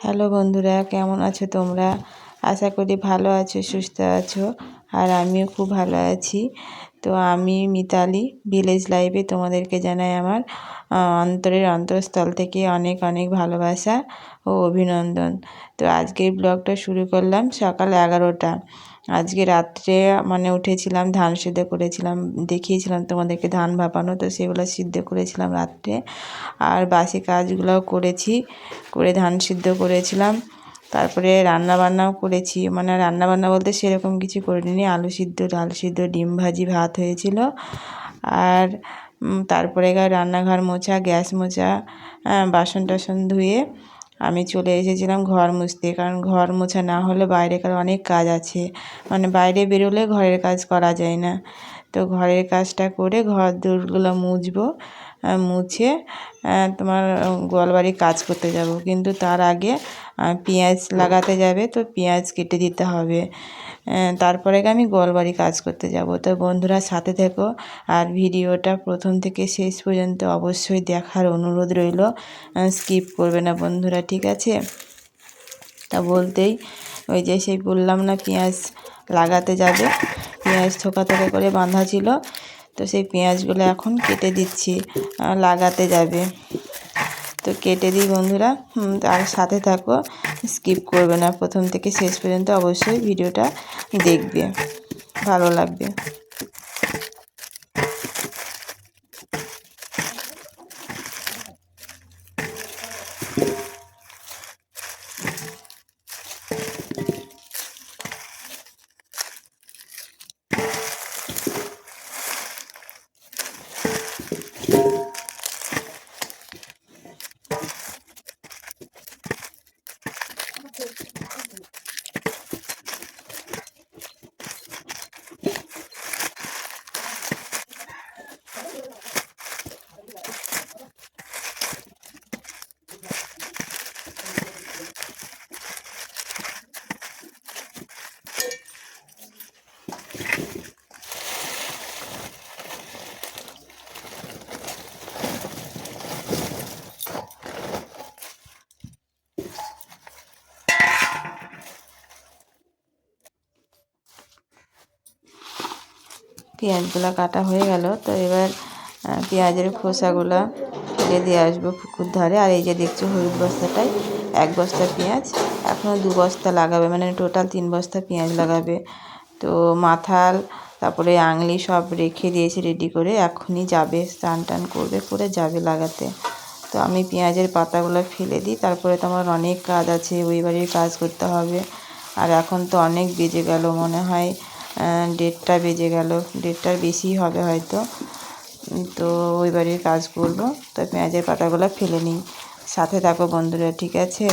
Hello বন্ধুরা, কেমন আছো তোমরা? আশা করি ভালো আছো, সুস্থ আছো, আর আমিও খুব ভালো আছি। তো আমি মিতালি ভিলেজ লাইফে তোমাদেরকে জানাই আমার অন্তরের অন্তরস্থল থেকে অনেক অনেক ভালোবাসা ও অভিনন্দন। তো আজকের ব্লগটা শুরু করলাম সকাল এগারোটা। আজকে রাত্রে মানে উঠেছিলাম, ধান সিদ্ধ করেছিলাম, দেখিয়েছিলাম তোমাদেরকে ধান ভাপানো, তো সেগুলো সিদ্ধ করেছিলাম রাত্রে। আর বাসি কাজগুলোও করেছি, করে ধান সিদ্ধ করেছিলাম। তারপরে রান্না বান্নাও করেছি মানে রান্না বান্না বলতে সেরকম কিছু করিনি, আলু সিদ্ধ, ডাল সিদ্ধ, ডিম ভাজি, ভাত হয়েছিল। আর তারপরে রান্নাঘর মোছা, গ্যাস মোছা বাসন টাসন ধুয়ে আমি চলে এসেছিলাম ঘর মুছতে, কারণ ঘর মোছা না হলে বাইরেকার অনেক কাজ আছে। মানে বাইরে বেরোলে ঘরের কাজ করা যায় না। তো ঘরের কাজটা করে ঘর দোরগুলো মুছবো মুছে তোমার গোয়ালবাড়ি কাজ করতে যাব। কিন্তু তার আগে পেঁয়াজ লাগাতে যাবে তো পেঁয়াজ কেটে দিতে হবে। তারপরে আমি গোয়ালবাড়ি কাজ করতে যাব। তো বন্ধুরা সাথে থেকো। আর ভিডিওটা প্রথম থেকে শেষ পর্যন্ত অবশ্যই দেখার অনুরোধ রইল। স্কিপ করবে না বন্ধুরা, ঠিক আছে? তা বলতেই, ওই যে সেই বললাম না পেঁয়াজ লাগাতে যাবে। পেঁয়াজ থোকা থোকা করে বাঁধা ছিল। তো সেই পেঁয়াজগুলো এখন কেটে দিচ্ছি লাগাতে যাবে। তো কেটে দিই বন্ধুরা আর সাথে থাকো, স্কিপ করবে না। প্রথম থেকে শেষ পর্যন্ত অবশ্যই ভিডিওটা দেখবে, ভালো লাগবে। পেঁয়াজগুলো কাটা হয়ে গেল, তো এবার পেঁয়াজের খোসাগুলো ফেলে দিয়ে আসব পুকুর ধারে। আর এই যে দেখছ হলুদ বস্তাটায় এক বস্তা পেঁয়াজ এখনও দু বস্তা লাগাবে মানে টোটাল তিন বস্তা পেঁয়াজ লাগাবে। তো মাথাল, তারপরে আংলি সব রেখে দিয়েছে রেডি করে, এখনই যাবে, স্নান টান করবে, করে যাবে লাগাতে। তো আমি পেঁয়াজের পাতাগুলো ফেলে দিই, তারপরে তো আমার অনেক কাজ আছে, ওই বাড়ির কাজ করতে হবে। আর এখন তো অনেক বেজে গেল মনে হয় দেড়টা বেজে গেল। দেড়টার বেশি হবে হয়তো। তো ওই বাড়ির কাজ করব। তো পেঁয়াজের পাতাগুলো ফেলে নিই। সাথে থাকো বন্ধুরা, ঠিক আছে?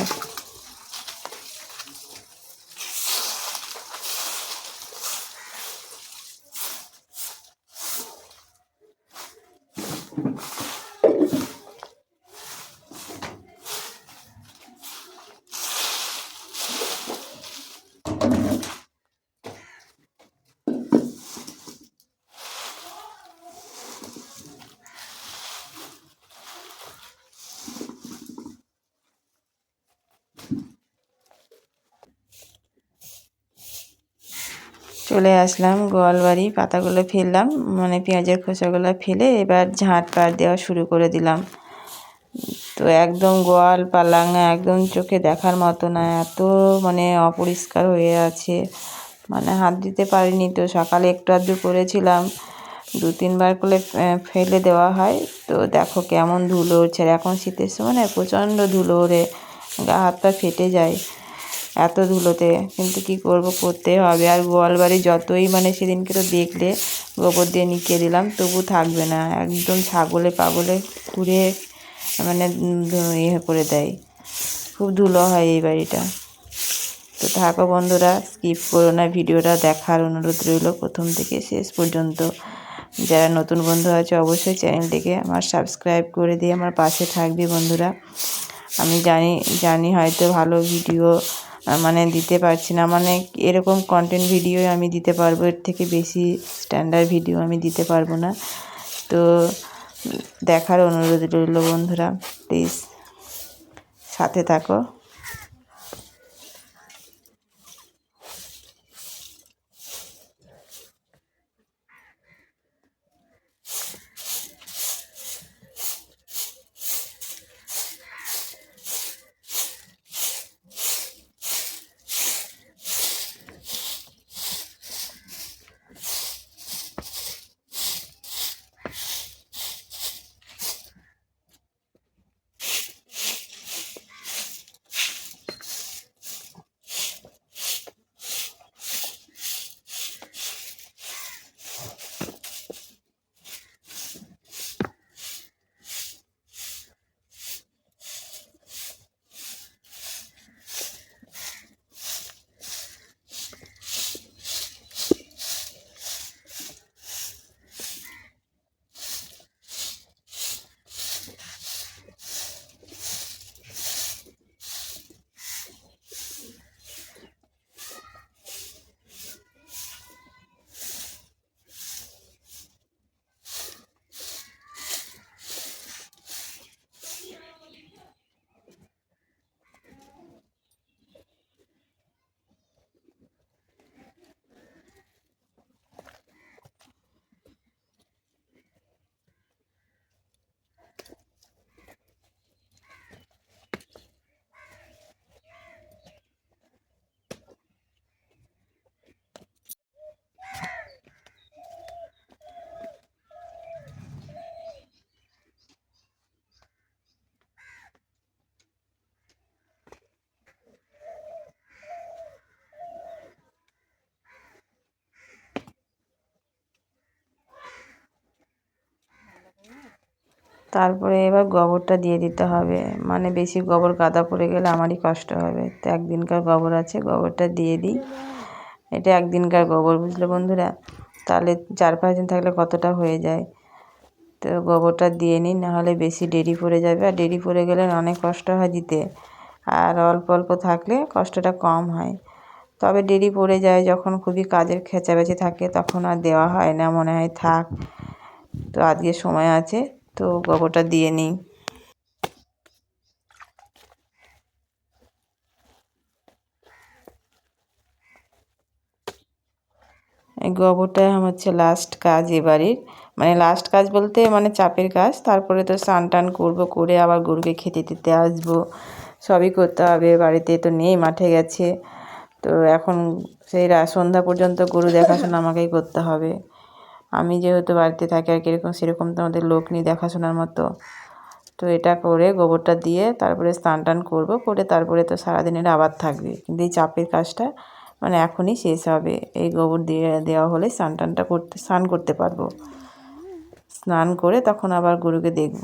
চলে আসলাম, গোয়ালবাড়ি, পাতাগুলো ফেললাম মানে পেঁয়াজের খোসাগুলো ফেলে এবার ঝাঁট পাট দেওয়া শুরু করে দিলাম। তো একদম গোয়াল পালাং একদম চোখে দেখার মতো না, এত মানে অপরিষ্কার হয়ে আছে। মানে হাত দিতে পারিনি তো, সকালে একটু আধটু করেছিলাম, দু তিনবার করে ফেলে দেওয়া হয়। তো দেখো কেমন ধুলো উঠছে এখন শীতের সময় না প্রচণ্ড ধুলো ওড়ে, গা হাত পা ফেটে যায়। এত ধুলোতে। কিন্তু কি করব, করতে হবে। আর গোয়াল বাড়ি যতই মানে সেদিনকে তো দেখলে গোবর দিয়ে নিকিয়ে দিলাম, তবু থাকবে না। একদম ছাগলে পাগলে ঘুরে মানে ইয়ে করে দেয়। খুব ধুলো হয় এই বাড়িটা। তো থাকো বন্ধুরা, স্কিপ করো না, ভিডিওটা দেখার অনুরোধ রইল প্রথম থেকে শেষ পর্যন্ত। যারা নতুন বন্ধু আছে, অবশ্যই চ্যানেলটিকে আমার সাবস্ক্রাইব করে দিয়ে আমার পাশে থাকবে বন্ধুরা। আমি জানি জানি হয়তো ভালো ভিডিও মানে দিতে পারছি না। মানে এরকম কন্টেন্ট ভিডিও আমি দিতে পারব, এর থেকে বেশি স্ট্যান্ডার্ড ভিডিও আমি দিতে পারব না। তো দেখার অনুরোধ রইল বন্ধুরা প্লিজ সাথে থাকো। তারপরে এবার গোবরটা দিয়ে দিতে হবে। মানে বেশি গোবর গাদা পড়ে গেলে আমারই কষ্ট হবে। তো একদিনকার গোবর আছে, গোবরটা দিয়ে দিই। এটা একদিনকার গোবর, বুঝলে বন্ধুরা? তাহলে চার পাঁচ দিন থাকলে কতটা হয়ে যায়? তো গোবরটা দিয়ে নিই, নাহলে বেশি দেরি পড়ে যাবে। আর দেরি পড়ে গেলে অনেক কষ্ট হয় দিতে। আর অল্প অল্প থাকলে কষ্টটা কম হয়। তবে দেরি পড়ে যায়, যখন খুবই কাজের খেঁচাবেচি থাকে, তখন আর দেওয়া হয় না, মনে হয় থাক। তো আজকে সময় আছে। তো গোবরটা দিয়ে নিই। গোবরটাই হচ্ছে লাস্ট কাজ এ বাড়ির মানে লাস্ট কাজ বলতে মানে চাপের কাজ। তারপরে তো স্নান টান করব, করে আবার গরুকে খেতে দিতে আসব। সবই করতে হবে, বাড়িতে তো নেই, মাঠে গেছে। তো এখন সেই সন্ধ্যা পর্যন্ত গরু দেখাশোনা আমাকেই করতে হবে। আমি যেহেতু বাড়িতে থাকি আর কীরকম, সেরকম তো আমাদের লোক নেই দেখাশোনার মতো। তো এটা করে গোবরটা দিয়ে তারপরে স্নান টান করব, করে তারপরে তো সারাদিনের আবার থাকবে। কিন্তু এই চাপের কাজটা মানে এখনই শেষ হবে। এই গোবর দিয়ে দেওয়া হলে স্নান টানটা করতে, স্নান করতে পারব। স্নান করে তখন আবার গরুকে দেখব।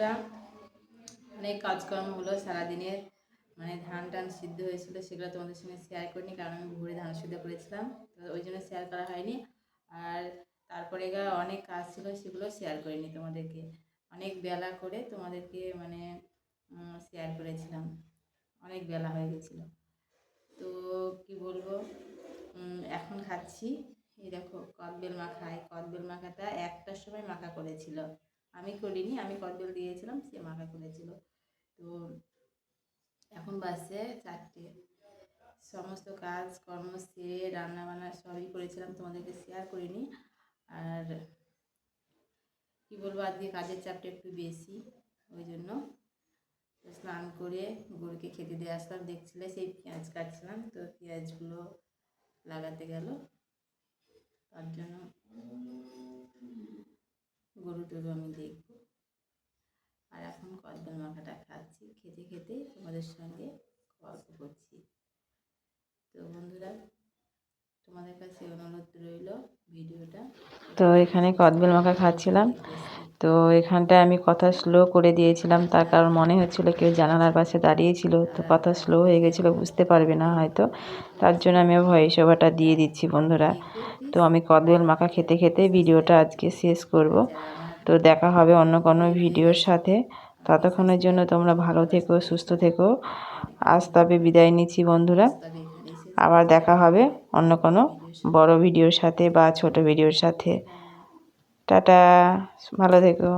বন্ধুরা, অনেক কাজকর্ম হলো সারাদিনের মানে ধান টান সিদ্ধ হয়েছিল, সেগুলো তোমাদের সঙ্গে শেয়ার করিনি, কারণ আমি ভোরে ধান সিদ্ধ করেছিলাম, তো ওই জন্য শেয়ার করা হয়নি। আর তারপরে গা অনেক কাজ ছিল, সেগুলো শেয়ার করিনি তোমাদেরকে। অনেক বেলা করে তোমাদেরকে মানে শেয়ার করেছিলাম। অনেক বেলা হয়ে গেছিল। তো কি বলব এখন খাচ্ছি। এই দেখো, কদবেল মাখায়। কদবেল মাখাটা একটার সময় মাখা করেছিল। আমি করিনি, আমি কদবেল দিয়েছিলাম, সে মাখা করেছিল তো এখন বাসে চারটে। সমস্ত কাজ, কর্ম সেরে রান্নাবান্না সবই করেছিলাম, তোমাদেরকে শেয়ার করিনি। আর কী বলব, আজকে কাজের চাপটা একটু বেশি, ওই জন্য। স্নান করে গরুকে খেতে দিয়ে আসলাম, দেখছিলে সেই পেঁয়াজ কাটছিলাম, তো পেঁয়াজগুলো লাগাতে গেল। তার জন্য গরু টরু আমি দেখব। আর এখন কদবেল মাখাটা খাচ্ছি, খেতে খেতে তোমাদের সঙ্গে গল্প করছি। তো বন্ধুরা, তোমাদের কাছে অনুরোধ রইল ভিডিওটা। তো এখানে কদবেল মাখা খাচ্ছিলাম। তো এখানটায় আমি কথা স্লো করে দিয়েছিলাম। তার কারণ মনে হচ্ছিল কেউ জানালার পাশে দাঁড়িয়েছিল তো কথা স্লো হয়ে গেছিল, বুঝতে পারবে না হয়তো। তার জন্য আমি ভয়েস ওভারটা দিয়ে দিচ্ছি বন্ধুরা। তো আমি কদবেল মাখা খেতে খেতে ভিডিওটা আজকে শেষ করব। তো দেখা হবে অন্য কোনো ভিডিওর সাথে। ততক্ষণের জন্য তোমরা ভালো থেকো, সুস্থ থেকো। আজ তবে বিদায় নিচ্ছি বন্ধুরা। আবার দেখা হবে অন্য কোনো বড় ভিডিওর সাথে বা ছোট ভিডিওর সাথে। টাটা ভালো থেকো।